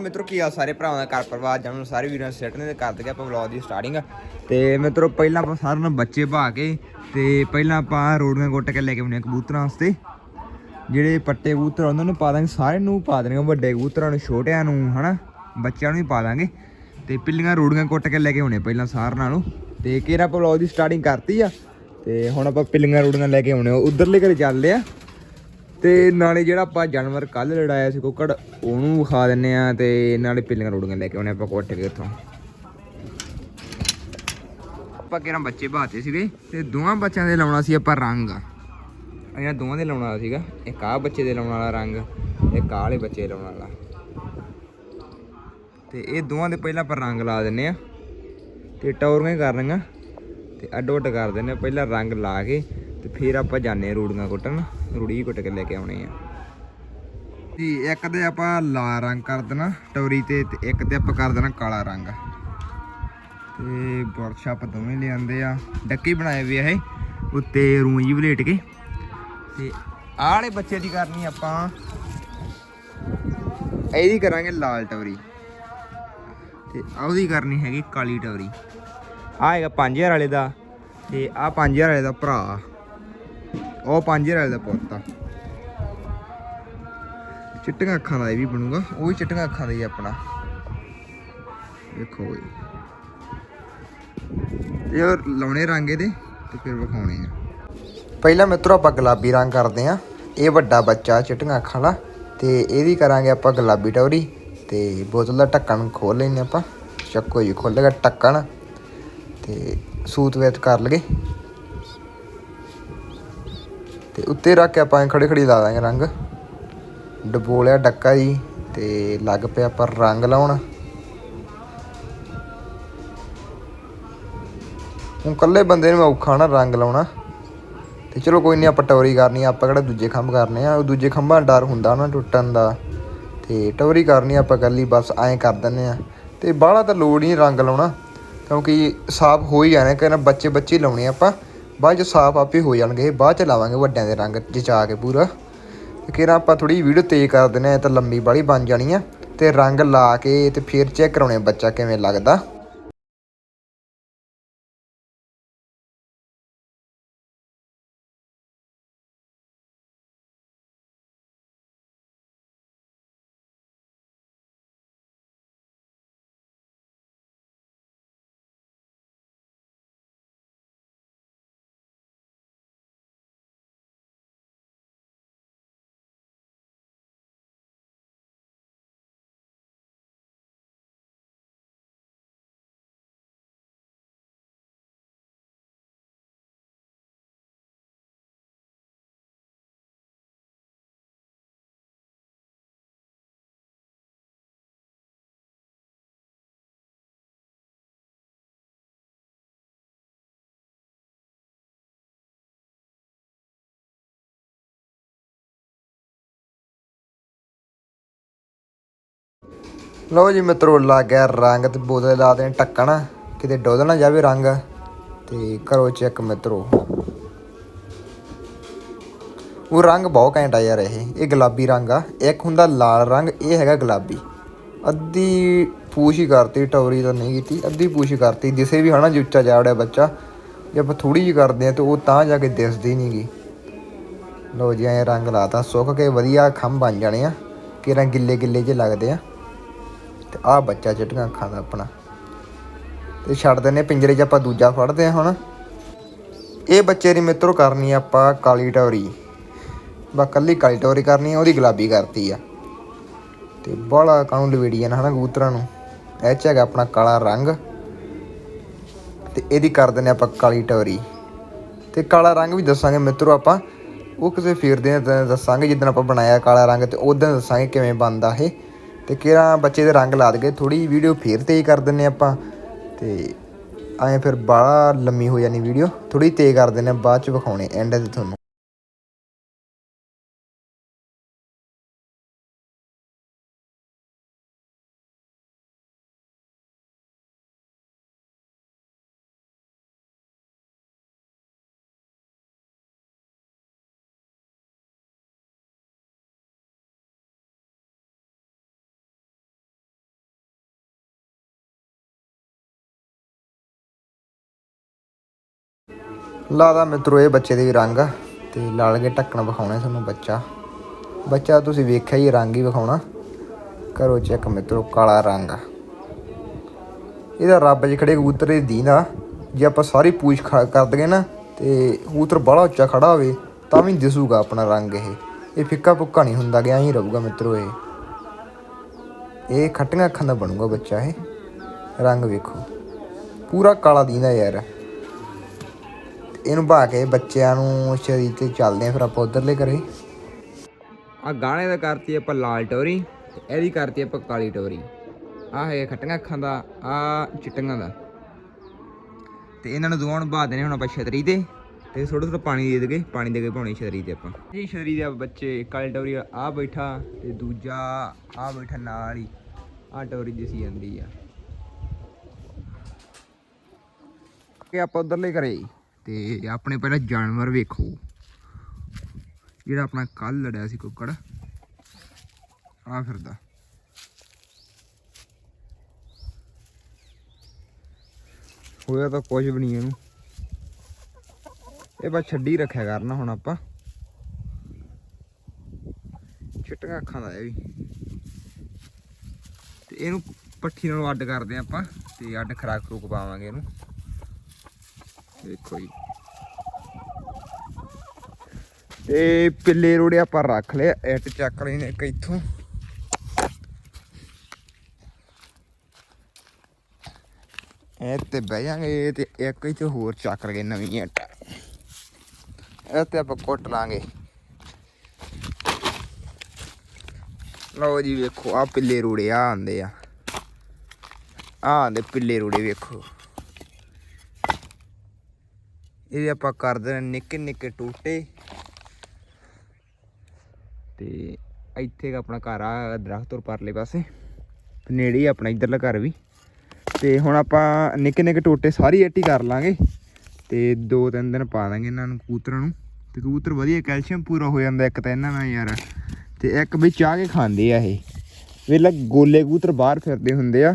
ਮਿੱਤਰੋ, ਕੀ ਆ? ਸਾਰੇ ਭਰਾਵਾਂ ਦਾ ਘਰ ਪਰਿਵਾਰ ਜਾਨੂੰ ਸਾਰੇ ਵੀਰਾਂ ਸੈੱਟ ਨੇ ਤੇ ਕਰ ਦਗੇ ਆਪਾਂ ਵਲੌਗ ਦੀ ਸਟਾਰਟਿੰਗ ਤੇ ਮਿੱਤਰੋ, ਪਹਿਲਾਂ ਆਪਾਂ ਸਾਰਿਆਂ ਨੂੰ ਬੱਚੇ ਭਾ ਕੇ, ਤੇ ਪਹਿਲਾਂ ਆਪਾਂ ਰੋੜੀਆਂ ਗੁੱਟ ਕੇ ਲੈ ਕੇ ਆਉਣੇ ਕਬੂਤਰਾਂ ਵਾਸਤੇ। ਜਿਹੜੇ ਪੱਟੇ ਕਬੂਤਰ ਉਹਨਾਂ ਨੂੰ ਪਾ ਦਾਂਗੇ, ਸਾਰਿਆਂ ਨੂੰ ਪਾ ਦੇਣਗੇ, ਵੱਡੇ ਕਬੂਤਰਾਂ ਨੂੰ, ਛੋਟਿਆਂ ਨੂੰ, ਹਨਾ? ਬੱਚਿਆਂ ਨੂੰ ਵੀ ਪਾ ਦਾਂਗੇ। ਤੇ ਪਿੱਲੀਆਂ ਰੋੜੀਆਂ ਕੁੱਟ ਕੇ ਲੈ ਕੇ ਆਉਣੇ ਪਹਿਲਾਂ ਸਾਰਿਆਂ ਨਾਲੋਂ। ਤੇ ਕਿਹੜਾ ਆਪਾਂ ਵਲੌਗ ਦੀ ਸਟਾਰਟਿੰਗ ਕਰਤੀ ਆ, ਤੇ ਹੁਣ ਆਪਾਂ ਪਿੱਲੀਆਂ ਰੋੜੀਆਂ ਲੈ ਕੇ ਆਉਣੇ ਉਧਰਲੇ ਘਰੇ ਚੱਲਦੇ ਆ। ਤੇ ਨਾਲੇ ਜਿਹੜਾ ਆਪਾਂ ਜਾਨਵਰ ਕੱਲ ਲੜਾਇਆ ਸੀ ਕੁੱਕੜ, ਉਹਨੂੰ ਵਿਖਾ ਦਿੰਨੇ ਆ ਤੇ ਨਾਲੇ ਪਿੱਲੀਆਂ ਰੋੜੀਆਂ ਲੈ ਕੇ ਆਉਣੇ ਆਪਾਂ ਕੁੱਟ ਕੇ ਉੱਥੋਂ। ਆਪਾਂ ਕਿਹੜਾ ਬੱਚੇ ਬਾਤੇ ਸੀਗੇ ਤੇ ਦੋਵਾਂ ਬੱਚਿਆਂ ਦੇ ਲਾਉਣਾ ਸੀ ਆਪਾਂ ਰੰਗ। ਇਹਨਾਂ ਦੋਵਾਂ ਦੇ ਲਾਉਣ ਵਾਲਾ ਸੀਗਾ, ਇੱਕ ਆਹ ਬੱਚੇ ਦੇ ਲਾਉਣ ਵਾਲਾ ਰੰਗ, ਇੱਕ ਆਹ ਵਾਲੇ ਬੱਚੇ ਦੇ ਲਾਉਣ ਵਾਲਾ। ਤੇ ਇਹ ਦੋਵਾਂ ਦੇ ਪਹਿਲਾਂ ਆਪਾਂ ਰੰਗ ਲਾ ਦਿੰਨੇ ਆ, ਤੇ ਟੌਰੀਆਂ ਹੀ ਕਰਨੀਆਂ, ਤੇ ਅੱਡੋ ਅੱਡ ਕਰ ਦਿੰਨੇ ਆ, ਪਹਿਲਾਂ ਰੰਗ ਲਾ ਕੇ ਤੇ ਫਿਰ ਆਪਾਂ ਜਾਣੇ ਰੂੜੀਆਂ ਕੁੱਟਣ। ਰੂੜੀ ਕੁੱਟ ਕੇ ਲੈ ਕੇ ਆਉਣੀ ਆ। ਜੀ ਇੱਕ ਤੇ ਆਪਾਂ ਲਾਲ ਰੰਗ ਕਰ ਦੇਣਾ, ਟੌਰੀ ਤੇ ਤੇ ਇੱਕ ਤੇ ਆਪਾਂ ਕਰ ਦੇਣਾ ਕਾਲਾ ਰੰਗ। ਤੇ ਵਰਕਸ਼ਾਪ ਦੋਵੇਂ ਲਿਆਂਦੇ ਆ। ਡੱਕੀ ਬਣਾਏ ਵੀ ਆ ਇਹ, ਉੱਤੇ ਰੂੰ ਜੀ ਵਲੇਟ ਕੇ। ਤੇ ਆਹ ਵਾਲੇ ਬੱਚੇ ਦੀ ਕਰਨੀ ਆਪਾਂ, ਇਹਦੀ ਕਰਾਂਗੇ ਲਾਲ ਟਵਰੀ ਤੇ ਉਹਦੀ ਕਰਨੀ ਹੈਗੀ ਕਾਲੀ ਟਵਰੀ ਆਹ ਹੈਗਾ 5000 ਵਾਲੇ ਦਾ, ਤੇ ਆਹ 5000 ਵਾਲੇ ਦਾ ਭਰਾ। ਉਹ 5000 ਵਾਲੇ ਦਾ ਪੁੱਤ ਆ। ਚਿੱਟੀਆਂ ਅੱਖਾਂ ਦਾ ਇਹ ਵੀ ਬਣੂਗਾ, ਉਹ ਵੀ ਚਿੱਟੀਆਂ ਅੱਖਾਂ ਦਾ ਹੀ ਆਪਣਾ। ਦੇਖੋ ਬਈ। ਇਹ ਲਾਉਣੇ ਰੰਗ ਇਹਦੇ ਤੇ ਫਿਰ ਵਿਖਾਉਣੇ ਆ। ਪਹਿਲਾਂ ਮਿੱਤਰੋ ਆਪਾਂ ਗੁਲਾਬੀ ਰੰਗ ਕਰਦੇ ਆ ਇਹ ਵੱਡਾ ਬੱਚਾ ਚਿੱਟੀਆਂ ਅੱਖਾਂ ਵਾਲਾ ਤੇ ਇਹਦੀ ਕਰਾਂਗੇ ਆਪਾਂ ਗੁਲਾਬੀ ਟੌਰੀ ਤੇ ਬੋਤਲ ਦਾ ਢੱਕਣ ਖੋਲ ਲੈਨੇ ਆਪਾਂ। ਚੱਕੋ ਜੀ ਖੋਲੇਗਾ ਢੱਕਣ ਤੇ ਸੂਤ ਵੇਤ ਕਰ ਲਗੇ ਉੱਤੇ ਰੱਖ ਕੇ ਆਪਾਂ ਖੜੇ ਖੜੀ ਲਾ ਦਾਂਗੇ ਰੰਗ। ਡਬੋਲਿਆ ਡੱਕਾ ਜੀ ਤੇ ਲੱਗ ਪਿਆ ਆਪਾਂ ਰੰਗ ਲਾਉਣ। ਹੁਣ ਇਕੱਲੇ ਬੰਦੇ ਨੂੰ ਔਖਾ ਨਾ ਰੰਗ ਲਾਉਣਾ। ਤੇ ਚਲੋ ਕੋਈ ਨਹੀਂ ਆਪਾਂ ਟਵਰੀ ਕਰਨੀ ਆਪਾਂ ਕਿਹੜਾ ਦੂਜੇ ਖੰਭ ਕਰਨੇ ਆ। ਉਹ ਦੂਜੇ ਖੰਭਾਂ ਦਾ ਡਰ ਹੁੰਦਾ ਨਾ ਟੁੱਟਣ ਦਾ। ਤੇ ਟੌਰੀ ਕਰਨੀ ਆਪਾਂ ਕੱਲੀ ਬਸ ਐਂ ਕਰ ਦਿੰਨੇ ਆ। ਤੇ ਬਾਹਲਾ ਤਾਂ ਲੋੜ ਨਹੀਂ ਰੰਗ ਲਾਉਣਾ। ਕਿਉਂਕਿ ਸਾਫ਼ ਹੋ ਹੀ ਜਾਣੇ ਕਹਿੰਦਾ ਬੱਚੇ ਬੱਚੇ ਹੀ ਲਾਉਣੇ ਆਪਾਂ। ਬਾਅਦ ਚ ਸਾਫ਼ ਆਪੇ ਹੋ ਜਾਣਗੇ, ਬਾਅਦ ਚ ਲਾਵਾਂਗੇ ਵੱਡਿਆਂ ਦੇ ਰੰਗ ਜਚਾ ਕੇ ਪੂਰਾ। ਤੇ ਆਪਾਂ ਥੋੜੀ ਵੀਡੀਓ ਤੇਜ਼ ਕਰ ਦਿੰਨੇ ਆ ਤਾਂ ਲੰਮੀ ਬਾਲੀ ਬਣ ਜਾਣੀ ਆ। ਤੇ ਰੰਗ ਲਾ ਕੇ ਤੇ ਫਿਰ ਚੈੱਕ ਕਰਾਉਣੇ ਬੱਚਾ ਕਿਵੇਂ ਲੱਗਦਾ। ਲਓ ਜੀ ਮਿੱਤਰੋ ਲੱਗ ਗਿਆ ਰੰਗ ਤੇ ਬੋਤਲ ਲਾ ਦੇਣ ਢੱਕਣ। ਕਿਤੇ ਡੁੱਲ ਨਾ ਜਾਵੇ ਰੰਗ। ਤੇ ਕਰੋ ਚੈੱਕ ਮਿੱਤਰੋ। ਉਹ ਰੰਗ ਬਹੁਤ ਘੈਂਟ ਆ ਯਾਰ ਇਹ। ਇਹ ਗੁਲਾਬੀ ਰੰਗ ਆ। ਇੱਕ ਹੁੰਦਾ ਲਾਲ ਰੰਗ, ਇਹ ਹੈਗਾ ਗੁਲਾਬੀ। ਅੱਧੀ ਪੂਛ ਹੀ ਕਰਤੀ, ਟੌਰੀ ਤਾਂ ਨਹੀਂ ਕੀਤੀ। ਅੱਧੀ ਪੂਛ ਹੀ ਕਰਤੀ। ਦਿਸੇ ਵੀ ਹਨਾ, ਜੇ ਉੱਚਾ ਜਾ ਵੜਿਆ ਬੱਚਾ। ਜੇ ਆਪਾਂ ਥੋੜੀ ਜਿਹੀ ਕਰਦੇ ਆ ਤੇ ਉਹ ਤਾਂ ਜਾ ਕੇ ਦਿਸਦੀ ਨਹੀਂਗੀ ਲਓ ਜੀ, ਐਂ ਰੰਗ ਲਾਤਾ। ਸੁੱਕ ਕੇ ਵਧੀਆ ਖੰਭ ਬਣ ਜਾਣੇ ਆ। ਕਿਰਾਂ ਗਿੱਲੇ ਗਿੱਲੇ ਜੇ ਲੱਗਦੇ ਆ। ਤੇ ਆਹ ਬੱਚਾ ਚਿੱਟੀਆਂ ਅੱਖਾਂ ਦਾ ਆਪਣਾ। ਤੇ ਛੱਡ ਦਿੰਨੇ ਪਿੰਜਰੇ 'ਚ ਆਪਾਂ ਦੂਜਾ ਫੜਦੇ ਆ ਹੁਣ। ਇਹ ਬੱਚੇ ਦੀ ਮਿੱਤਰੋ ਕਰਨੀ ਆਪਾਂ ਕਾਲੀ ਟੌਰੀ ਬਾ ਕੱਲੀ ਕਾਲੀ ਟੌਰੀ ਕਰਨੀ ਉਹਦੀ ਗੁਲਾਬੀ ਕਰਤੀ ਆ। ਤੇ ਬਾਹਲਾ ਕਾਨੂੰ ਲਵੇੜੀਆਂ ਨਾ ਹਨਾ ਕਬੂਤਰਾਂ ਨੂੰ। ਇਹ 'ਚ ਹੈਗਾ ਆਪਣਾ ਕਾਲਾ ਰੰਗ। ਤੇ ਇਹਦੀ ਕਰ ਦਿੰਨੇ ਆਪਾਂ ਕਾਲੀ ਟੌਰੀ ਤੇ ਕਾਲਾ ਰੰਗ ਵੀ ਦੱਸਾਂਗੇ ਮਿੱਤਰੋ ਆਪਾਂ। ਉਹ ਕਿਸੇ ਫੇਰ ਦੇ ਦੱਸਾਂਗੇ, ਜਿੱਦਣ ਆਪਾਂ ਬਣਾਇਆ ਕਾਲਾ ਰੰਗ ਤੇ ਉਦੋਂ ਦੱਸਾਂਗੇ ਕਿਵੇਂ ਬਣਦਾ ਇਹ। ਤੇ ਕਿਹੜਾ ਬੱਚੇ ਦੇ ਰੰਗ ਲਾ ਦਗੇ ਥੋੜੀ ਵੀਡੀਓ ਫੇਰ ਤੇਜ਼ ਕਰ ਦਿੰਨੇ ਆਪਾਂ। ਤੇ ਐਂ ਫਿਰ ਬਾਹਲਾ ਲੰਮੀ ਹੋ ਜਾਣੀ ਵੀਡੀਓ ਥੋੜੀ ਤੇਜ਼ ਕਰ ਦਿੰਨੇ ਆ, ਬਾਅਦ ਚ ਵਿਖਾਉਣੇ ਐਂਡ ਤੇ ਤੁਹਾਨੂੰ। ਲਾਦਾ ਮਿੱਤਰੋ, ਇਹ ਬੱਚੇ ਦੇ ਵੀ ਰੰਗ ਆ ਤੇ ਲਾਲ ਕੇ ਢੱਕਣ ਵਿਖਾਉਣਾ ਤੁਹਾਨੂੰ ਬੱਚਾ। ਬੱਚਾ ਤੁਸੀਂ ਵੇਖਿਆ ਹੀ ਰੰਗ ਹੀ ਵਿਖਾਉਣਾ। ਕਰੋ ਚੈੱਕ ਮਿੱਤਰੋ, ਕਾਲਾ ਰੰਗ ਆ। ਇਹਦਾ ਰੱਬ 'ਚ ਖੜੇ ਕਬੂਤਰ ਦੀ ਦੀਂਦਾ ਜੇ ਆਪਾਂ ਸਾਰੀ ਪੂਛ ਖਾ- ਕਰ ਦਗੇ ਨਾ, ਤੇ ਕਬੂਤਰ ਬੜਾ ਉੱਚਾ ਖੜਾ ਹੋਵੇ, ਤਾਂ ਵੀ ਦਿਸੂਗਾ ਆਪਣਾ ਰੰਗ ਇਹ। ਇਹ ਫਿੱਕਾ ਪੁੱਕਾ ਨਹੀਂ ਹੁੰਦਾ ਗਿਆ ਹੀ ਰਹੂਗਾ ਮਿੱਤਰੋ ਇਹ। ਇਹ ਖੱਟੀਆਂ ਅੱਖਾਂ ਦਾ ਬਣੂਗਾ ਬੱਚਾ ਇਹ। ਰੰਗ ਵੇਖੋ। ਪੂਰਾ ਕਾਲਾ ਦੀਂਦਾ ਯਾਰ। ਇਹਨੂੰ ਭਾ ਕੇ ਬੱਚਿਆਂ ਨੂੰ ਸ਼ਰੀਰ ਤੇ ਚੱਲਦੇ ਆ ਫਿਰ ਆਪਾਂ ਉਧਰਲੇ ਕਰੇ ਆ ਗਾਣੇ ਦਾ ਕਰਤੀ ਆਪਾਂ ਲਾਲ ਟੋਰੀ ਤੇ ਇਹਦੀ ਕਰਤੀ ਆਪਾਂ ਕਾਲੀ ਟੋਰੀ। ਆ ਹੈ ਖੱਟੀਆਂ ਅੱਖਾਂ ਦਾ ਆ ਚਿੱਟੀਆਂ ਦਾ। ਤੇ ਇਹਨਾਂ ਨੂੰ ਦੋਵਾਂ ਨੂੰ ਭਾ ਦੇਣੇ ਹੁਣ ਆਪਾਂ ਛਤਰੀ ਤੇ ਤੇ ਥੋੜਾ ਥੋੜਾ ਪਾਣੀ ਦੇ ਦੇਗੇ ਪਾਣੀ ਦੇ ਕੇ ਪਾਉਣੀ ਛਤਰੀ ਤੇ ਆਪਾਂ। ਜੀ ਛਤਰੀ ਦੇ ਬੱਚੇ, ਕਾਲੀ ਟੋਰੀ ਆ ਬੈਠਾ, ਤੇ ਦੂਜਾ ਆ ਬੈਠਾ ਨਾਲ ਹੀ ਆ ਟੋਰੀ ਦਿਸੀ ਜਾਂਦੀ ਆ। ਕਿ ਆਪਾਂ ਉਧਰਲੇ ਘਰੇ। ਤੇ ਆਪਣੇ ਪਹਿਲਾਂ ਜਾਨਵਰ ਵੇਖੋ। ਜਿਹੜਾ ਆਪਣਾ ਕੱਲ ਲੜਿਆ ਸੀ ਕੁੱਕੜ ਆ ਫਿਰਦਾ। ਹੋਇਆ ਤਾਂ ਕੁਝ ਵੀ ਨਹੀਂ ਇਹਨੂੰ। ਇਹ ਬਸ ਛੱਡੀ ਰੱਖਿਆ ਕਰਨਾ ਹੁਣ ਆਪਾਂ। ਚਿੱਟੀਆਂ ਅੱਖਾਂ ਦਾ ਇਹ ਵੀ। ਤੇ ਇਹਨੂੰ ਪੱਠੀ ਨਾਲੋਂ ਅੱਡ ਕਰਦੇ ਹਾਂ ਆਪਾਂ ਤੇ ਅੱਡ ਖਰਾਕ ਖਰੂਕ ਪਾਵਾਂਗੇ ਇਹਨੂੰ। ਦੇਖੋ ਜੀ। ਤੇ ਪਿੱਲੇ ਰੋੜੇ ਆਪਾਂ ਰੱਖ ਲਿਆ ਇੱਟ ਚੱਕ ਲਈ ਨੇ ਇੱਕ ਇੱਥੋਂ। ਇਹ ਤੇ ਬਹਿ ਜਾਾਂਗੇ ਤੇ ਇੱਕ ਇੱਥੇ ਹੋਰ ਚੱਕ ਲਗੇ ਨਵੀਂ ਇੱਟ। ਇਹ ਤੇ ਆਪਾਂ ਕੁੱਟ ਲਾਂਗੇ। ਲਓ ਜੀ ਵੇਖੋ ਆ ਪਿੱਲੇ ਰੋੜੇ ਆ ਆਂਦੇ ਆ। ਆ ਆਂਦੇ ਪਿੱਲੇ ਰੋੜੇ, ਵੇਖੋ। ਇਹ ਆਪਾਂ ਕਰਦੇ ਨੇ ਨਿੱਕੇ ਨਿੱਕੇ ਟੂਟੇ। ਤੇ ਇੱਥੇ ਆਪਣਾ ਘਰ ਆ, ਦਰਖਤ ਤੋਂ ਪਰਲੇ ਪਾਸੇ। ਨੇੜੇ ਹੀ ਆਪਣਾ ਇਧਰਲਾ ਘਰ ਵੀ। ਤੇ ਹੁਣ ਆਪਾਂ ਨਿੱਕੇ ਨਿੱਕੇ ਟੋਟੇ ਸਾਰੀ ਇੱਟੀ ਕਰ ਲਾਂਗੇ। ਤੇ ਦੋ ਤਿੰਨ ਦਿਨ ਪਾ ਦਾਂਗੇ ਇਹਨਾਂ ਨੂੰ ਕੂਤਰਾਂ ਨੂੰ। ਤੇ ਕਬੂਤਰ ਵਧੀਆ ਕੈਲਸ਼ੀਅਮ ਪੂਰਾ ਹੋ ਜਾਂਦਾ ਇੱਕ ਤਾਂ ਇਹਨਾਂ ਨਾਲ ਯਾਰ। ਤੇ ਇੱਕ ਵੀ ਚਾਹ ਕੇ ਖਾਂਦੇ ਆ ਇਹ। ਵੇਲਾ ਗੋਲੇ ਕਬੂਤਰ ਬਾਹਰ ਫਿਰਦੇ ਹੁੰਦੇ ਆ।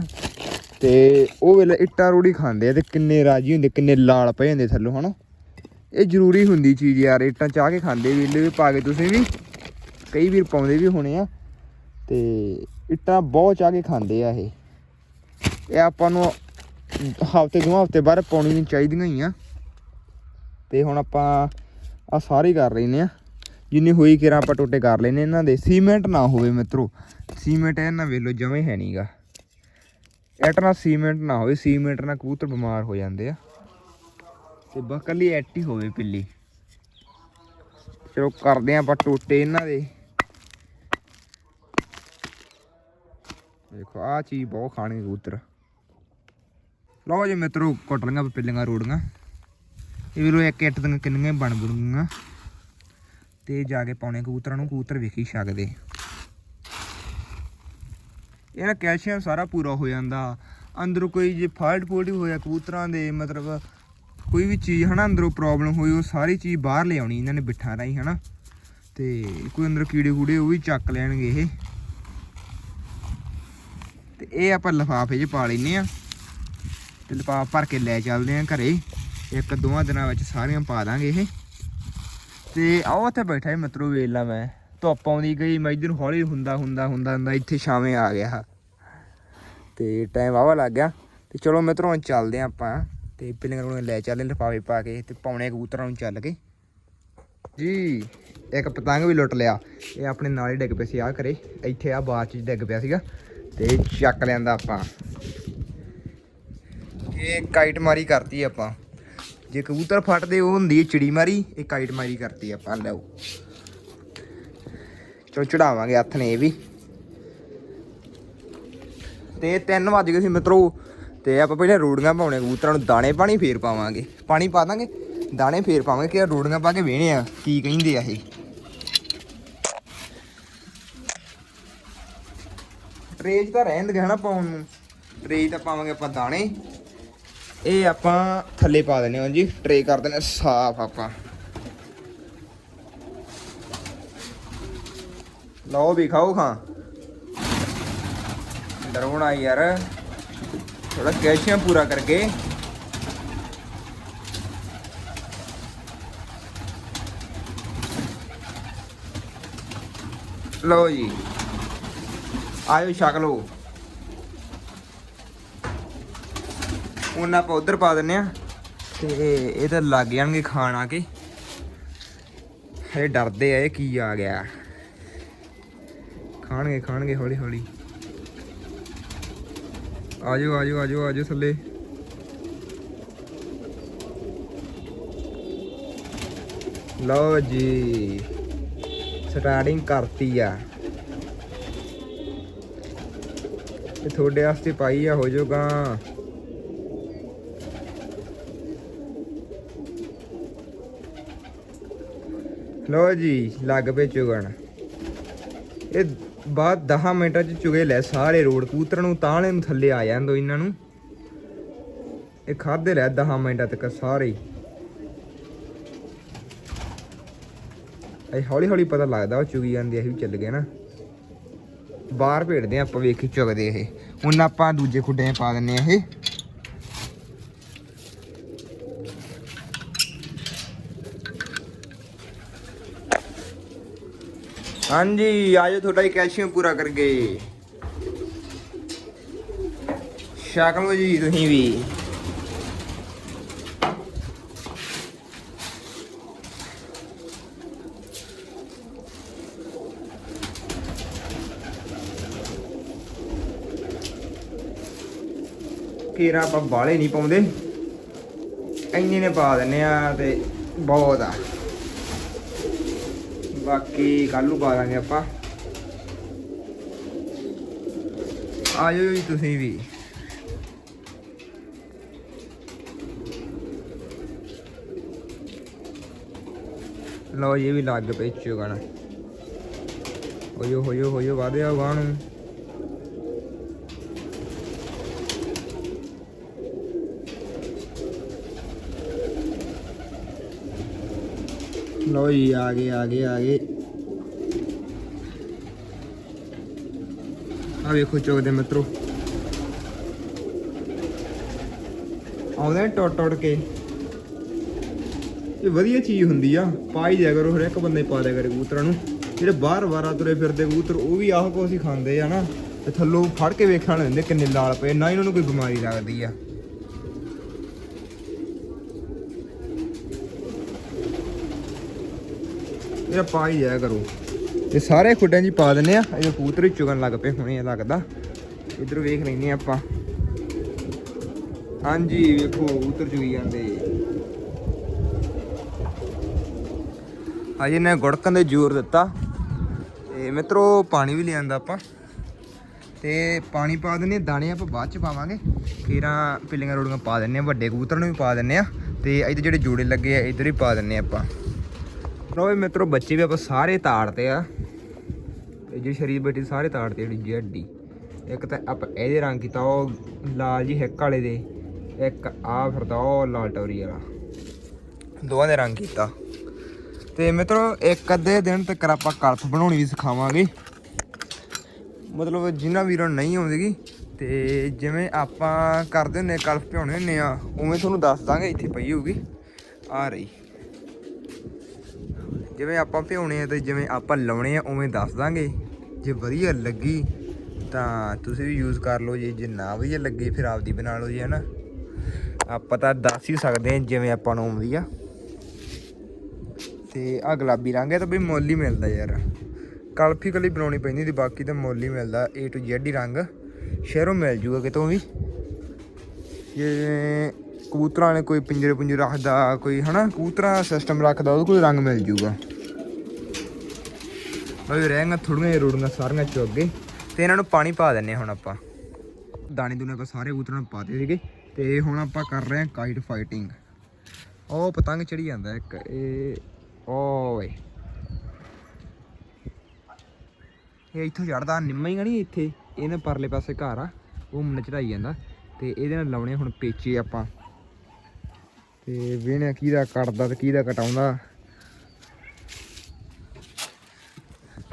ਤੇ ਉਹ ਵੇਲੇ ਇੱਟਾਂ ਰੋੜੀ ਖਾਂਦੇ ਆ ਤੇ ਕਿੰਨੇ ਰਾਜੀ ਹੁੰਦੇ, ਕਿੰਨੇ ਲਾਲ ਪਏ ਹੁੰਦੇ ਥੱਲੋਂ, ਹਨਾ। ਇਹ ਜ਼ਰੂਰੀ ਹੁੰਦੀ ਚੀਜ਼ ਯਾਰ, ਇੱਟਾਂ ਚਾਹ ਕੇ ਖਾਂਦੇ ਵੇਲੇ ਵੀ ਪਾ ਕੇ ਤੁਸੀਂ ਵੀ। ਕਈ ਵੀਰ ਪਾਉਂਦੇ ਵੀ ਹੋਣੇ ਆ ਤੇ ਇੱਟਾਂ ਬਹੁਤ ਚਾਹ ਕੇ ਖਾਂਦੇ ਆ ਇਹ। ਇਹ ਆਪਾਂ ਨੂੰ ਹਫ਼ਤੇ ਦੋ ਹਫ਼ਤੇ ਬਾਅਦ ਪਾਉਣੀ ਚਾਹੀਦੀਆਂ ਹੀ ਆ। ਤੇ ਹੁਣ ਆਪਾਂ ਆ ਸਾਰੇ ਕਰ ਲੈਨੇ ਆ। ਜਿੰਨੀ ਹੋਈ ਕਿਰਾਂ ਆਪਾਂ ਟੋਟੇ ਕਰ ਲੈਨੇ ਇਹਨਾਂ ਦੇ ਸੀਮੈਂਟ ਨਾ ਹੋਵੇ ਮਿੱਤਰੋ। ਸੀਮੈਂਟ ਇਹਨਾਂ ਵੇਲੋ ਜਮੇ ਹੈ ਨਹੀਂਗਾ ਐਟ ਨਾਲ ਸੀਮੈਂਟ ਨਾ ਹੋਵੇ, ਸੀਮੈਂਟ ਨਾਲ ਕਬੂਤਰ ਬਿਮਾਰ ਹੋ ਜਾਂਦੇ ਆ। ਤੇ ਬਸ ਕੱਲੀ ਹੀ ਹੋਵੇ ਪਿੱਲੀ। ਚਲੋ ਕਰਦੇ ਆਂ ਆਪਾਂ ਟੋਟੇ ਇਹਨਾਂ ਦੇ। ਦੇਖੋ ਆ ਚੀਜ਼ ਬਹੁਤ ਖਾਣੀ ਕਬੂਤਰ। ਲਓ ਜੀ ਮਿੱਤਰੋ ਕੁੱਟ ਲਈਆਂ ਪਿੱਲੀਆਂ ਰੋੜੀਆਂ। ਇਹ ਵੀਰੋ ਇੱਕ ਇੱਟ ਦੀਆਂ ਕਿੰਨੀਆਂ ਹੀ ਬਣ ਬਣੂਗੀਆਂ। ਤੇ ਜਾ ਕੇ ਪਾਉਣੇ ਕਬੂਤਰਾਂ ਨੂੰ, ਕਬੂਤਰ ਵੇਖੀ ਸਕਦੇ। ਇਹਦਾ ਕੈਲਸ਼ੀਅਮ ਸਾਰਾ ਪੂਰਾ ਹੋ ਜਾਂਦਾ। ਅੰਦਰੋਂ ਕੋਈ ਜੇ ਫਾਲਟ ਫੋਲਟ ਹੋਇਆ ਕਬੂਤਰਾਂ ਦੇ, ਮਤਲਬ ਕੋਈ ਵੀ ਚੀਜ਼, ਹਨਾ, ਅੰਦਰੋਂ ਪ੍ਰੋਬਲਮ ਹੋਈ, ਉਹ ਸਾਰੀ ਚੀਜ਼ ਬਾਹਰ ਲਿਆਉਣੀ ਇਹਨਾਂ ਨੇ ਬਿੱਠਾਂ ਰਾਹੀਂ, ਹਨਾ। ਤੇ ਕੋਈ ਅੰਦਰ ਕੀੜੇ ਕੂੜੇ ਉਹ ਵੀ ਚੱਕ ਲੈਣਗੇ ਇਹ। ਇਹ ਆਪਾਂ ਲਫਾਫੇ 'ਚ ਪਾ ਲੈਨੇ ਆ ਤੇ ਲਿਫਾਫ ਭਰ ਕੇ ਲੈ ਚੱਲਦੇ ਆ ਘਰੇ। ਇੱਕ ਦੋਵਾਂ ਦਿਨਾਂ ਵਿੱਚ ਸਾਰੀਆਂ ਪਾ ਦਾਂਗੇ ਇਹ। ਤੇ ਆਓ ਉੱਥੇ ਬੈਠਾ ਹੀ ਮਿੱਤਰੋ ਵੇਖ ਮੈਂ। ਧੁੱਪ ਆਉਂਦੀ ਗਈ, ਮੈਂ ਇੱਧਰ ਹੌਲੀ ਹੁੰਦਾ ਹੁੰਦਾ ਹੁੰਦਾ ਹੁੰਦਾ ਇੱਥੇ ਛਾਵੇਂ ਆ ਗਿਆ। ਤੇ ਟਾਈਮ ਆਵਾ ਲੱਗ ਗਿਆ। ਤੇ ਚਲੋ ਮਿੱਤਰੋ ਹੁਣ ਚੱਲਦੇ ਆ ਆਪਾਂ। ਤੇ ਪਿੱਲੀਆਂ ਨੂੰ ਲੈ ਚੱਲੇ ਲਿਫਾਫੇ ਪਾ ਕੇ ਤੇ ਪਾਉਣੇ ਕਬੂਤਰਾਂ ਨੂੰ ਚੱਲ ਕੇ। ਜੀ, ਇੱਕ ਪਤੰਗ ਵੀ ਲੁੱਟ ਲਿਆ। ਇਹ ਆਪਣੇ ਨਾਲ ਹੀ ਡਿੱਗ ਪਿਆ ਸੀ ਆ ਕਰੇ ਇੱਥੇ ਆ ਬਾਅਦ ਚ ਡਿੱਗ ਪਿਆ ਸੀਗਾ। ਤੇ ਚੱਕ ਲੈਂਦਾ ਆਪਾਂ। ਇਹ ਕਾਈਟ ਮਾਰੀ ਕਰਤੀ ਆਪਾਂ। ਜੇ ਕਬੂਤਰ ਫਟਦੇ, ਉਹ ਹੁੰਦੀ ਹੈ ਚਿੜੀ ਮਾਰੀ, ਇਹ ਕਾਈਟ ਮਾਰੀ ਕਰਤੀ ਆਪਾਂ, ਲਓ। ਚਲੋ, ਚੜਾਵਾਂਗੇ ਹੱਥ ਨੇ ਇਹ ਵੀ। ਤੇ 3 ਵਜ ਗਏ ਸੀ ਮਿੱਤਰੋ, ਤੇ ਆਪਾਂ ਪਹਿਲਾਂ ਰੋੜੀਆਂ ਪਾਉਣੇ ਕਬੂਤਰਾਂ ਨੂੰ ਦਾਣੇ ਪਾਣੀ ਫੇਰ ਪਾਵਾਂਗੇ। ਪਾਣੀ ਪਾ ਦਾਂਗੇ, ਦਾਣੇ ਫੇਰ ਪਾਵਾਂਗੇ, ਕਿ ਰੋੜੀਆਂ ਪਾ ਕੇ ਵੇਹਣੇ ਆ, ਕੀ ਕਹਿੰਦੇ ਆ ਇਹ। ਰੇਜ ਤਾਂ ਰਹਿਣ ਦੇ ਹਨਾ ਪਾਉਣ ਨੂੰ। ਰੇਜ ਤਾਂ ਪਾਵਾਂਗੇ ਆਪਾਂ ਦਾਣੇ। ਇਹ ਆਪਾਂ ਥੱਲੇ ਪਾ ਦਿੰਨੇ ਹਾਂ ਜੀ, ਟਰੇ ਕਰ ਦਿੰਨੇ ਸਾਫ਼ ਆਪਾਂ। ਲਓ ਵੀ ਖਾਓ ਖਾਂ। ਡਰਾਉਣਾ ਯਾਰ। ਥੋੜਾ ਕੈਲਸ਼ੀਅਮ ਪੂਰਾ ਕਰਕੇ। ਲਓ ਜੀ। ਆਇਓ ਛਕ ਲਓ। ਉਹਨਾਂ ਆਪਾਂ ਉਧਰ ਪਾ ਦਿੰਨੇ ਆ ਤੇ ਇਹ ਤਾਂ ਲੱਗ ਜਾਣਗੇ ਖਾਣ ਆ ਕੇ। ਇਹ ਡਰਦੇ ਆ ਇਹ ਕੀ ਆ ਗਿਆ। ਖਾਣਗੇ ਖਾਣਗੇ, ਹੌਲੀ ਹੌਲੀ। ਆਜੋ ਆਜੋ ਆਜੋ ਆਜੋ ਥੱਲੇ। ਲਓ ਜੀ ਸਟਾਰਟਿੰਗ ਕਰਤੀ ਆ। ਇਹ ਤੁਹਾਡੇ ਵਾਸਤੇ ਪਾਈ ਆ, ਹੋ ਜਾਊਗਾ। ਲਓ ਜੀ, ਲੱਗ ਪਏ ਚੁਗਣ। ਇਹ ਬਾਅਦ 10 ਮਿੰਟਾਂ ਚ ਚੁਗੇ ਲੈ ਸਾਰੇ ਰੋਡ ਕੂਤਰ ਨੂੰ, ਤਾਲੇ ਨੂੰ ਥੱਲੇ ਆ ਜਾਂਦੋ ਇਹਨਾਂ ਨੂੰ। ਇਹ ਖਾਦੇ ਲੈ 10 ਮਿੰਟਾਂ ਤੱਕ ਸਾਰੇ। ਇਹ ਹੌਲੀ ਹੌਲੀ ਪਤਾ ਲੱਗਦਾ, ਉਹ ਚੁਗੀ ਜਾਂਦੀ ਅਸੀਂ ਵੀ ਚੱਲ ਗਏ ਨਾ। ਬਾਹਰ ਭੇੜਦੇ ਆ, ਆਪਾਂ ਵੇਖੀ ਚੁਗਦੇ ਇਹ। ਹੁਣ ਆਪਾਂ ਦੂਜੇ ਖੁੱਡੇ ਪਾ ਦਿੰਨੇ ਆ ਇਹ। ਹਾਂਜੀ ਆਜੋ ਤੁਹਾਡਾ ਹੀ ਕੈਲਸ਼ੀਅਮ ਪੂਰਾ ਕਰ ਗਏ ਛਕ ਜੀ ਤੁਸੀਂ ਵੀ। ਕੀਰਾ ਆਪਾਂ ਬਾਲੇ ਨਹੀਂ ਪਾਉਂਦੇ। ਇੰਨੇ ਨੇ ਪਾ ਦਿੰਨੇ ਆ ਤੇ ਬਹੁਤ ਆ। ਬਾਕੀ ਕੱਲ ਨੂੰ ਪਾ ਦਾਂਗੇ ਆਪਾਂ। ਆਜੋ ਜੀ ਤੁਸੀਂ ਵੀ। ਲਓ ਇਹ ਵੀ ਲੱਗ ਪਈ ਚੁਗਣ। ਹੋਇਓ ਹੋਇਓ ਹੋਇਓ, ਵਾਧਿਆ ਗਾਂ ਨੂੰ ਲਓ ਜੀ, ਆ ਗਏ ਆ ਗਏ ਆ ਗਏ। ਆ ਵੇਖੋ ਚੁਗਦੇ ਮਿੱਤਰੋ। ਆਉਂਦੇ ਨੇ ਟੁੱਟ ਟੁੱਟ ਕੇ। ਇਹ ਵਧੀਆ ਚੀਜ਼ ਹੁੰਦੀ ਆ ਪਾਈ ਦਿਆ ਕਰੋ, ਹਰ ਇੱਕ ਬੰਦੇ ਪਾ ਦਿਆ ਕਰੇ ਕਬੂਤਰਾਂ ਨੂੰ। ਜਿਹੜੇ ਬਾਹਰ ਵਾਰਾ ਤੁਰੇ ਫਿਰਦੇ ਕਬੂਤਰ, ਉਹ ਵੀ ਆਹ ਕੁਛ ਹੀ ਖਾਂਦੇ ਆ ਨਾ। ਤੇ ਥੱਲੋਂ ਫੜ ਕੇ ਵੇਖਣ ਹੁੰਦੇ ਕਿੰਨੇ ਲਾਲ ਪਏ, ਨਾ ਇਹਨਾਂ ਨੂੰ ਕੋਈ ਬਿਮਾਰੀ ਲੱਗਦੀ ਆ। ਇਹ ਪਾ ਹੀ ਜਾਇਆ ਕਰੋ। ਤੇ ਸਾਰੇ ਖੁੱਡਾਂ 'ਚ ਪਾ ਦਿੰਨੇ ਆ। ਇਹ ਕਬੂਤਰ ਹੀ ਚੁਗਣ ਲੱਗ ਪਏ ਹੁਣੇ ਲੱਗਦਾ। ਇਧਰ ਵੇਖ ਲੈਨੇ ਆ ਆਪਾਂ। ਹਾਂਜੀ ਵੇਖੋ ਕਬੂਤਰ ਚੁਗੀ ਜਾਂਦੇ। ਅਜੇ ਇਹਨੇ ਗੁੜਕਣ ਦੇ ਜ਼ੋਰ ਦਿੱਤਾ। ਤੇ ਮਿੱਤਰੋ ਪਾਣੀ ਵੀ ਲਿਆਂਦਾ ਆਪਾਂ। ਤੇ ਪਾਣੀ ਪਾ ਦਿੰਨੇ ਆ, ਦਾਣੇ ਆਪਾਂ ਬਾਅਦ ਚ ਪਾਵਾਂਗੇ। ਖੀਰਾਂ ਪਿੱਲੀਆਂ ਰੋੜੀਆਂ ਪਾ ਦਿੰਨੇ ਆ ਵੱਡੇ ਕਬੂਤਰ ਨੂੰ ਵੀ ਪਾ ਦਿੰਨੇ ਆ ਤੇ ਇਹਦੇ ਜਿਹੜੇ ਜੋੜੇ ਲੱਗੇ ਆ ਇੱਧਰ ਹੀ ਪਾ ਦਿੰਨੇ ਆ ਆਪਾਂ। ਲੋ ਵੀ ਮਿੱਤਰੋ ਬੱਚੇ ਵੀ ਆਪਾਂ ਸਾਰੇ ਤਾੜਤੇ ਆ। ਇਹ ਜਿਹੜੀ ਸ਼ਰੀਰ ਬੈਠੀ ਸਾਰੇ ਤਾੜਤੇ ਜਿਹੜੀ ਜੀ ਹੱਡੀ ਇੱਕ ਤਾਂ ਆਪਾਂ ਇਹਦੇ ਰੰਗ ਕੀਤਾ, ਉਹ ਲਾਲ ਜੀ ਹਿੱਕ ਵਾਲੇ ਦੇ। ਇੱਕ ਆ ਫਿਰਦਾ, ਉਹ ਲਾਲ ਟੌਰੀ ਵਾਲਾ। ਦੋਵਾਂ ਦੇ ਰੰਗ ਕੀਤਾ। ਤੇ ਮਿੱਤਰੋ, ਇੱਕ ਅੱਧੇ ਦਿਨ ਤੱਕ ਆਪਾਂ ਕਲਪ ਬਣਾਉਣੀ ਵੀ ਸਿਖਾਵਾਂਗੇ। ਮਤਲਬ ਜਿਨ੍ਹਾਂ ਵੀਰਾਂ ਨੂੰ ਨਹੀਂ ਆਉਂਦੀਗੀ, ਤੇ ਜਿਵੇਂ ਆਪਾਂ ਕਰਦੇ ਹੁੰਨੇ ਕਲਪ ਭਿਉਣੇ ਹੁੰਨੇ ਆ, ਉਵੇਂ ਤੁਹਾਨੂੰ ਦੱਸ ਦਾਂਗੇ, ਇੱਥੇ ਪਈ ਹੋਊਗੀ। ਆ ਰਹੀ। ਜਿਵੇਂ ਆਪਾਂ ਭਿਉਣੇ ਆ ਤੇ ਜਿਵੇਂ ਆਪਾਂ ਲਾਉਣੇ ਆ, ਉਵੇਂ ਦੱਸ ਦਾਂਗੇ। ਜੇ ਵਧੀਆ ਲੱਗੀ ਤਾਂ ਤੁਸੀਂ ਵੀ ਯੂਜ਼ ਕਰ ਲਓ, ਜੀ ਜੇ ਨਾ ਵਧੀਆ ਲੱਗੀ ਫਿਰ ਆਪਦੀ ਬਣਾ ਲਓ ਜੀ, ਹਨਾ। ਆਪਾਂ ਤਾਂ ਦੱਸ ਹੀ ਸਕਦੇ ਹਾਂ ਜਿਵੇਂ ਆਪਾਂ ਨੂੰ ਆਉਂਦੀ ਆ ਤੇ ਆ ਗੁਲਾਬੀ ਰੰਗ ਹੈ ਤਾਂ ਵੀ ਮੁੱਲ ਹੀ ਮਿਲਦਾ ਯਾਰ। ਕਲਫੀ ਕਲੀ ਬਣਾਉਣੀ ਪੈਂਦੀ ਤੇ ਬਾਕੀ ਤਾਂ ਮੁੱਲ ਹੀ ਮਿਲਦਾ। A to Z ਹੀ ਰੰਗ। ਸ਼ਹਿਰੋਂ ਮਿਲ ਜੂਗਾ ਕਿਤੋਂ ਵੀ। ਜੇ ਕਬੂਤਰਾਂ ਨੇ ਕੋਈ ਪਿੰਜਰੇ ਪੁੰਜਰੇ ਰੱਖਦਾ, ਕੋਈ ਹਨਾ, ਕਬੂਤਰਾਂ ਦਾ ਸਿਸਟਮ ਰੱਖਦਾ, ਉਹਦੇ ਕੋਲ ਰੰਗ ਮਿਲ ਜੂਗਾ। ਬਈ ਰਹਿਣਗਾ ਥੋੜੀਆਂ ਰੋੜੀਆਂ ਸਾਰੀਆਂ ਚੁੱਕ ਗਏ ਤੇ ਇਹਨਾਂ ਨੂੰ ਪਾਣੀ ਪਾ ਦਿੰਨੇ ਹੁਣ ਆਪਾਂ। ਦਾਣੇ ਦੂਨੇ ਆਪਾਂ ਸਾਰੇ ਕਬੂਤਰਾਂ ਨੂੰ ਪਾਤੇ ਸੀਗੇ, ਤੇ ਹੁਣ ਆਪਾਂ ਕਰ ਰਹੇ ਹਾਂ ਕਾਈਟ ਫਾਈਟਿੰਗ ਉਹ ਪਤੰਗ ਚੜੀ ਜਾਂਦਾ ਇੱਕ, ਇਹ ਓਏ। ਇਹ ਇੱਥੋਂ ਚੜਦਾ ਨਿੰਮਾ ਹੀ ਨਹੀਂ ਇੱਥੇ। ਇਹਨੇ ਪਰਲੇ ਪਾਸੇ ਘਰ ਆ, ਉਹ ਮੁੰਡਾ ਚੜਾਈ ਜਾਂਦਾ, ਤੇ ਇਹਦੇ ਨਾਲ ਲਾਉਣੇ ਹੁਣ ਪੇਚੇ ਆਪਾਂ। ਤੇ ਵੇਹਣੇ ਕਿਹਦਾ ਕੱਟਦਾ ਤੇ ਕਿਹਦਾ ਕਟਾਉਂਦਾ।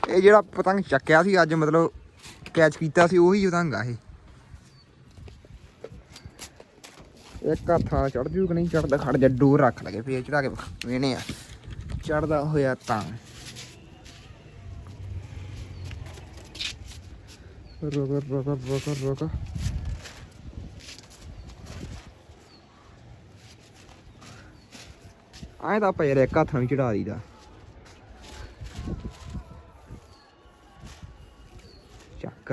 ਇਹ ਜਿਹੜਾ ਪਤੰਗ ਚੱਕਿਆ ਸੀ, ਅੱਜ ਮਤਲਬ ਕੈਚ ਕੀਤਾ ਸੀ, ਉਹੀ ਪਤੰਗ ਆ ਇਹ। ਇੱਕ ਹੱਥਾਂ ਚੜ ਜੂ ਕਿ ਨਹੀਂ ਚੜਦਾ ਖੜ ਜਾ, ਡੋਰ ਰੱਖ ਲਗੇ ਫੇਰ ਚੜਾ ਕੇ ਵੇਹਣੇ ਆ। ਚੜਦਾ ਹੋਇਆ ਤਾਂ। ਰੁਕ ਰੁਕ ਰੁਕ ਰੁਕ। ਆਏ ਤਾਂ ਆਪਾਂ ਯਾਰ ਇੱਕ ਹੱਥ ਨਾਲ ਚੜਾ ਦੀਦਾ ਚੱਕ,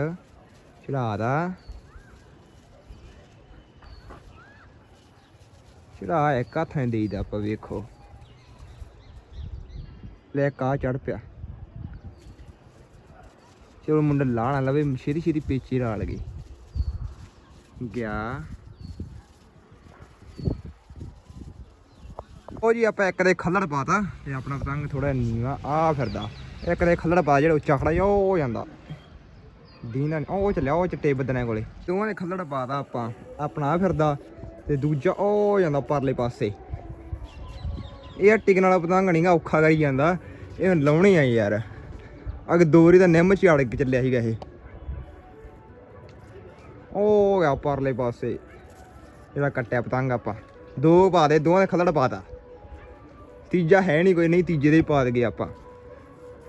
ਚੜਾ ਦਾ। ਚੜਾ ਇੱਕ ਹੱਥ ਨਾਲ ਦੇਈਦਾ ਆਪਾਂ, ਵੇਖੋ। ਲੈ ਕਾ ਚੜ ਪਿਆ। ਚਲੋ ਮੁੰਡਾ ਲਾਹ ਨਾ ਲਵੇ ਸ਼ੇਰੀ ਸ਼ੇਰੀ ਪੇਚੀ ਰਾਲ ਗਈ ਗਿਆ। ਉਹ ਜੀ, ਆਪਾਂ ਇੱਕ ਦੇ ਖੱਲੜ ਪਾਤਾ ਤੇ ਆਪਣਾ ਪਤੰਗ ਥੋੜਾ ਨੀਵਾ ਆ ਫਿਰਦਾ। ਇੱਕ ਦੇ ਖੱਲੜ ਪਾ, ਜਿਹੜਾ ਉੱਚਾ ਖੜਾ ਜਿਹਾ, ਉਹ ਹੋ ਜਾਂਦਾ। ਦੀਨਾ ਉਹ ਚੱਲਿਆ, ਉਹ ਚਿੱਟੇ ਬੱਦਨਾਂ ਕੋਲੇ। ਦੋਵਾਂ ਦੇ ਖੱਲੜ ਪਾਤਾ ਆਪਾਂ। ਆਪਣਾ ਆ ਫਿਰਦਾ ਤੇ ਦੂਜਾ ਉਹ ਹੋ ਜਾਂਦਾ ਪਰਲੇ ਪਾਸੇ। ਇਹ ਟਿਕਣ ਵਾਲਾ ਪਤੰਗ ਨਹੀਂਗਾ ਔਖਾ ਕਰੀ ਜਾਂਦਾ। ਇਹ ਲਾਉਣੀ ਆ ਯਾਰ। ਅਗ ਦੋਰੀ ਦਾ ਨਿੰਮ ਚ ਕੇ ਚੱਲਿਆ ਸੀਗਾ ਇਹ। ਉਹ ਗਿਆ ਪਰਲੇ ਪਾਸੇ। ਜਿਹੜਾ ਕੱਟਿਆ ਪਤੰਗ ਆਪਾਂ। ਦੋ ਪਾ ਦੇ, ਦੋਵਾਂ ਦੇ ਖੱਲੜ ਪਾਤਾ। ਤੀਜਾ ਹੈ ਨਹੀਂ ਕੋਈ, ਨਹੀਂ ਤੀਜੇ ਦੇ ਹੀ ਪਾ ਦਗੇ ਆਪਾਂ।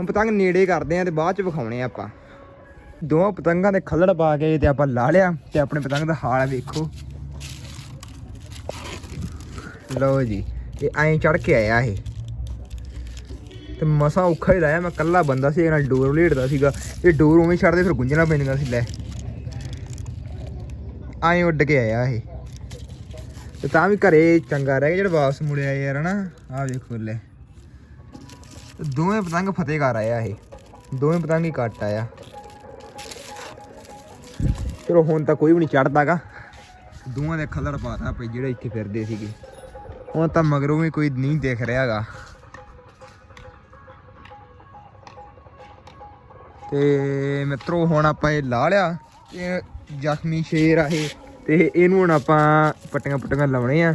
ਹੁਣ ਪਤੰਗ ਨੇੜੇ ਕਰਦੇ ਆ ਤੇ ਬਾਅਦ ਚ ਵਿਖਾਉਣੇ ਆਪਾਂ। ਦੋਵਾਂ ਪਤੰਗਾਂ ਦੇ ਖੱਲੜ ਪਾ ਕੇ ਤੇ ਆਪਾਂ ਲਾ ਲਿਆ ਤੇ ਆਪਣੇ ਪਤੰਗ ਦਾ ਹਾਲ ਵੇਖੋ। ਲਓ ਜੀ, ਇਹ ਐਂ ਚੜ ਕੇ ਆਇਆ ਇਹ। ਤੇ ਮਸਾ ਔਖਾ ਹੀ ਲਾਇਆ, ਮੈਂ ਕੱਲਾ ਬੰਦਾ ਸੀ ਇਹ ਨਾਲ ਡੋਰ ਲੇੜਦਾ ਸੀਗਾ। ਇਹ ਡੋਰ ਉਵੇਂ ਛੱਡਦੇ, ਫਿਰ ਗੁੰਝਣਾ ਪੈਂਦੀਆਂ ਸੀ, ਲੈ। ਐਂ ਉੱਡ ਕੇ ਆਇਆ ਇਹ। ਤੇ ਤਾਂ ਵੀ ਘਰੇ ਚੰਗਾ ਰਹਿ ਗਿਆ ਜਿਹੜਾ ਵਾਪਸ ਮੁੜਿਆ ਯਾਰ, ਹਨਾ? ਆ ਵੇਖੋ ਲੈ। ਦੋਵੇਂ ਪਤੰਗ ਫਤਿਹ ਕਰ ਆਇਆ ਇਹ। ਦੋਵੇਂ ਪਤੰਗ ਹੀ ਕੱਟ ਆਇਆ। ਚਲੋ, ਹੁਣ ਤਾਂ ਕੋਈ ਵੀ ਨਹੀਂ ਚੜਦਾਗਾ ਦੋਵਾਂ ਦੇ ਖੱਲੜ ਪਾਤਾ ਪਈ ਜਿਹੜੇ ਇੱਥੇ ਫਿਰਦੇ ਸੀਗੇ। ਹੁਣ ਤਾਂ ਮਗਰੋਂ ਵੀ ਕੋਈ ਨਹੀਂ ਦੇਖ ਰਿਹਾਗਾ। ਤੇ ਮਿੱਤਰੋ, ਹੁਣ ਆਪਾਂ ਇਹ ਲਾ ਲਿਆ। ਇਹ ਜ਼ਖਮੀ ਸ਼ੇਰ ਆ ਇਹ। ਤੇ ਇਹਨੂੰ ਹੁਣ ਆਪਾਂ ਪੱਟੀਆਂ ਪੁੱਟੀਆਂ ਲਾਉਣੇ ਆ।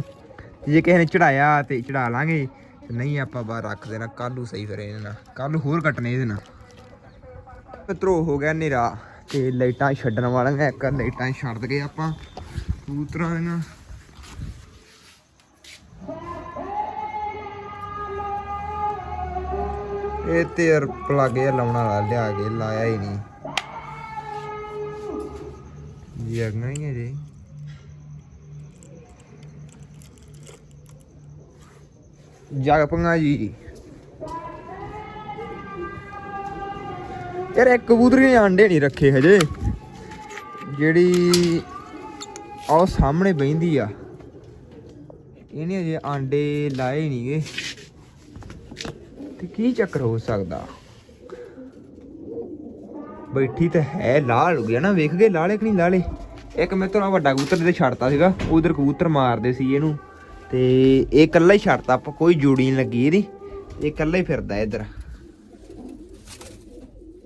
ਜੇ ਕਿਸੇ ਨੇ ਚੜਾਇਆ ਤੇ ਚੜਾ ਲਾਂਗੇ। ਨਹੀਂ ਆਪਾਂ ਬਾਹਰ ਰੱਖ ਦੇਣਾ। ਕੱਲ ਨੂੰ ਸਹੀ ਫਿਰ ਇਹਨਾਂ ਨਾਲ। ਕੱਲ ਨੂੰ ਹੋਰ ਕੱਟਣੇ ਇਹਦੇ ਨਾਲ। ਮਿੱਤਰੋ, ਹੋ ਗਿਆ ਹਨੇਰਾ। ਤੇ ਲਾਈਟਾਂ ਛੱਡਣ ਵਾਲੀਆਂ ਇੱਕ ਲਾਈਟਾਂ ਛੱਡ ਦਗੇ ਆਪਾਂ ਕਬੂਤਰਾਂ ਦੀਆਂ ਇਹ ਤੇ ਯਾਰ ਪਲੱਗ ਜਿਹਾ ਲਾਉਣ ਵਾਲਾ ਲਿਆ ਕੇ ਲਾਇਆ ਹੀ ਨਹੀਂ। ਜੀ ਅਗਣਾ ਹੀ ਹੈ ਜੀ। ਜਗ ਪੰਗਾ ਜੀ। ਯਾਰ ਇੱਕ ਕਬੂਤਰੀ ਨੇ ਆਂਡੇ ਨਹੀਂ ਰੱਖੇ ਹਜੇ। ਜਿਹੜੀ ਆ ਸਾਹਮਣੇ ਬੈਂਦੀ ਆ, ਇਹਨੇ ਹਜੇ ਆਂਡੇ ਲਾਏ ਨਹੀਂਗੇ। ਤੇ ਕੀ ਚੱਕਰ ਹੋ ਸਕਦਾ? ਬੈਠੀ ਤਾਂ ਹੈ, ਲਾਲ ਹੋ ਗਿਆ ਨਾ, ਵੇਖ ਗਏ ਲਾਲੇ ਕਿ ਨਹੀਂ ਲਾਲੇ? ਇੱਕ ਮੈਂ ਤੋਂ ਵੱਡਾ ਕਬੂਤਰ ਤੇ ਛੱਡਤਾ ਸੀਗਾ ਉਧਰ ਕਬੂਤਰ ਮਾਰਦੇ ਸੀ ਇਹਨੂੰ। ਤੇ ਇਹ ਇਕੱਲਾ ਹੀ ਛੱਡਤਾ ਆਪਾਂ, ਕੋਈ ਜੋੜੀ ਨਹੀਂ ਲੱਗੀ ਇਹਦੀ। ਇਹ ਇਕੱਲਾ ਹੀ ਫਿਰਦਾ ਇੱਧਰ।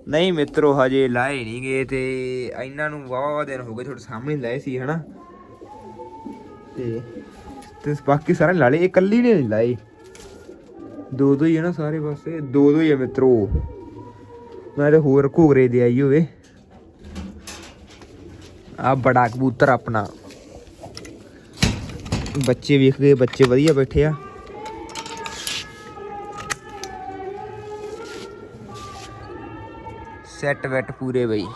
ਨਹੀਂ ਮਿੱਤਰੋ, ਹਜੇ ਲਾਏ ਨਹੀਂ ਗਏ ਤੇ ਇਹਨਾਂ ਨੂੰ ਵਾਵਾ ਦਿਨ ਹੋ ਗਏ ਤੁਹਾਡੇ ਸਾਹਮਣੇ ਲਾਏ ਸੀ, ਹਨਾ? ਤੇ ਤੇ ਬਾਕੀ ਸਾਰੇ ਲਾ ਲਏ, ਇਹ ਇਕੱਲੀ ਨੇ ਲਾਏ। ਦੋ ਦੋ ਹੀ ਆ ਨਾ ਸਾਰੇ ਪਾਸੇ ਦੋ ਦੋ ਹੀ ਆ ਮਿੱਤਰੋ। ਮੈਂ ਤੇ ਹੋਰ ਘੋਗਰੇ ਦੇ ਆਈ ਹੋਵੇ। ਆ ਬੜਾ ਕਬੂਤਰ ਆਪਣਾ। ਬੱਚੇ ਵੇਖ ਗਏ ਬੱਚੇ ਵਧੀਆ ਬੈਠੇ ਆ। ਸੈੱਟ ਵੈਟ ਪੂਰੇ ਬਈ।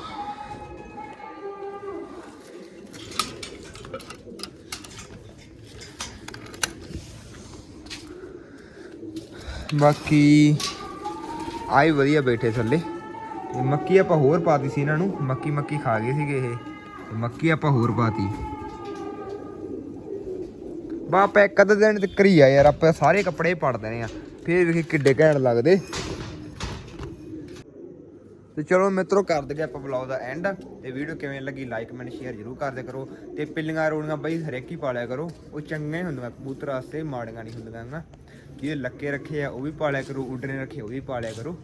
ਬਾਕੀ ਆਏ ਵਧੀਆ ਬੈਠੇ ਥੱਲੇ। ਤੇ ਮੱਕੀ ਆਪਾਂ ਹੋਰ ਪਾਤੀ ਸੀ ਇਹਨਾਂ ਨੂੰ। ਮੱਕੀ ਮੱਕੀ ਖਾ ਗਏ ਸੀਗੇ ਇਹ। ਮੱਕੀ ਆਪਾਂ ਹੋਰ ਪਾਤੀ। ਬਾਪ ਇੱਕ ਅੱਧੇ ਦਿਨ ਤੇ ਕਰੀ ਆ ਯਾਰ, ਆਪਾਂ ਸਾਰੇ ਕੱਪੜੇ ਪੜ ਦੇਣੇ ਆ। ਫੇਰ ਵੇਖੀ ਕਿੱਡੇ ਘੈਂਟ ਲੱਗਦੇ। ਤੇ ਚਲੋ ਮਿੱਤਰੋ ਕਰ ਦਗੇ ਆਪਾਂ ਬਲੌਗ ਦਾ ਐਂਡ ਤੇ ਵੀਡੀਓ ਕਿਵੇਂ ਲੱਗੀ ਲਾਈਕ ਕਮੈਂਟ ਸ਼ੇਅਰ ਜ਼ਰੂਰ ਕਰਦੇ ਕਰੋ। ਤੇ ਪਿੱਲੀਆਂ ਰੋੜੀਆਂ ਬਈ ਹਰੇਕ ਹੀ ਪਾਲਿਆ ਕਰੋ। ਉਹ ਚੰਗੇ ਹੁੰਦੀਆਂ, ਕਬੂਤਰ ਵਾਸਤੇ ਮਾੜੀਆਂ ਨਹੀਂ ਹੁੰਦੀਆਂ ਨਾ। ਜਿਹਦੇ ਲੱਕੇ ਰੱਖੇ ਆ, ਉਹ ਵੀ ਪਾਲਿਆ ਕਰੋ। ਉੱਡਣੇ ਰੱਖੇ, ਉਹ ਵੀ ਪਾਲਿਆ ਕਰੋ।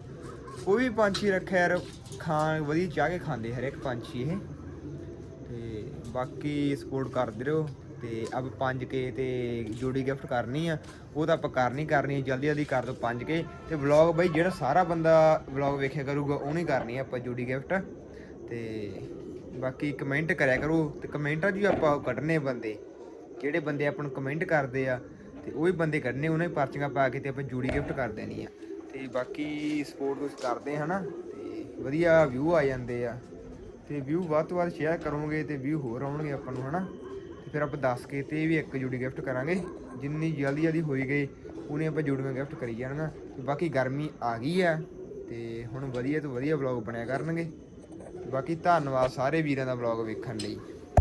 ਉਹ ਵੀ ਪੰਛੀ ਰੱਖਿਆ ਯਾਰ, ਖਾਣ ਵਧੀਆ ਚਾਹ ਕੇ ਖਾਂਦੇ ਹਰੇਕ ਪੰਛੀ ਇਹ। ਤੇ ਬਾਕੀ ਸਪੋਰਟ ਕਰਦੇ ਰਹੋ। ਤੇ ਅਬ 5k ਤੇ ਜੋੜੀ ਗਿਫਟ ਕਰਨੀ ਆ, ਉਹ ਤਾਂ ਆਪਾਂ ਕਰਨੀ ਕਰਨੀ ਆ, ਜਲਦੀ ਜਲਦੀ ਕਰ ਦੋ 5k ਤੇ ਵਲੌਗ ਬਈ, ਜਿਹੜਾ ਸਾਰਾ ਬੰਦਾ ਵਲੌਗ ਵੇਖਿਆ ਕਰੂਗਾ, ਉਹਨੇ ਕਰਨੀ ਆ ਆਪਾਂ ਜੋੜੀ ਗਿਫਟ ਤੇ ਬਾਕੀ ਕਮੈਂਟ ਕਰਿਆ ਕਰੋ, ਤੇ ਕਮੈਂਟਾਂ 'ਚ ਵੀ ਆਪਾਂ ਉਹ ਕੱਢਨੇ ਬੰਦੇ। ਜਿਹੜੇ ਬੰਦੇ ਆਪਾਂ ਨੂੰ ਕਮੈਂਟ ਕਰਦੇ ਆ, ਤੇ ਉਹ ਹੀ ਬੰਦੇ ਕੱਢਨੇ, ਉਹਨਾਂ ਹੀ ਪਰਚੀਆਂ ਪਾ ਕੇ ਤੇ ਆਪਾਂ ਜੋੜੀ ਗਿਫਟ ਕਰ ਦੇਣੀ ਆ। ਤੇ ਬਾਕੀ ਸਪੋਰਟ ਤੁਸੀਂ ਕਰਦੇ ਹਨਾ, ਤੇ ਵਧੀਆ ਵਿਊ ਆ ਜਾਂਦੇ ਆ। ਤੇ ਵਿਊ ਵੱਧ ਤੋਂ ਵੱਧ ਸ਼ੇਅਰ ਕਰੋਗੇ ਤੇ ਵਿਊ ਹੋਰ ਆਉਣਗੇ ਆਪਾਂ ਨੂੰ, ਹਨਾ। ਤੇ ਫਿਰ ਆਪਾਂ ਦੱਸ ਕੇ ਤੇ ਵੀ ਇੱਕ ਜੋੜੀ ਗਿਫਟ ਕਰਾਂਗੇ, ਜਿੰਨੀ ਜਲਦੀ ਜਲਦੀ ਹੋਈ ਗਈ, ਉਹਨੇ ਆਪਾਂ ਜੋੜੀਆਂ ਗਿਫਟ ਕਰੀ ਜਾਣਗੇ ਤੇ ਬਾਕੀ ਗਰਮੀ ਆ ਗਈ ਆ, ਤੇ ਹੁਣ ਵਧੀਆ ਤੋਂ ਵਧੀਆ ਵਲੌਗ ਬਣਿਆ ਕਰਨਗੇ। ਬਾਕੀ ਧੰਨਵਾਦ ਸਾਰੇ ਵੀਰਾਂ ਦਾ ਵਲੌਗ ਵੇਖਣ ਲਈ।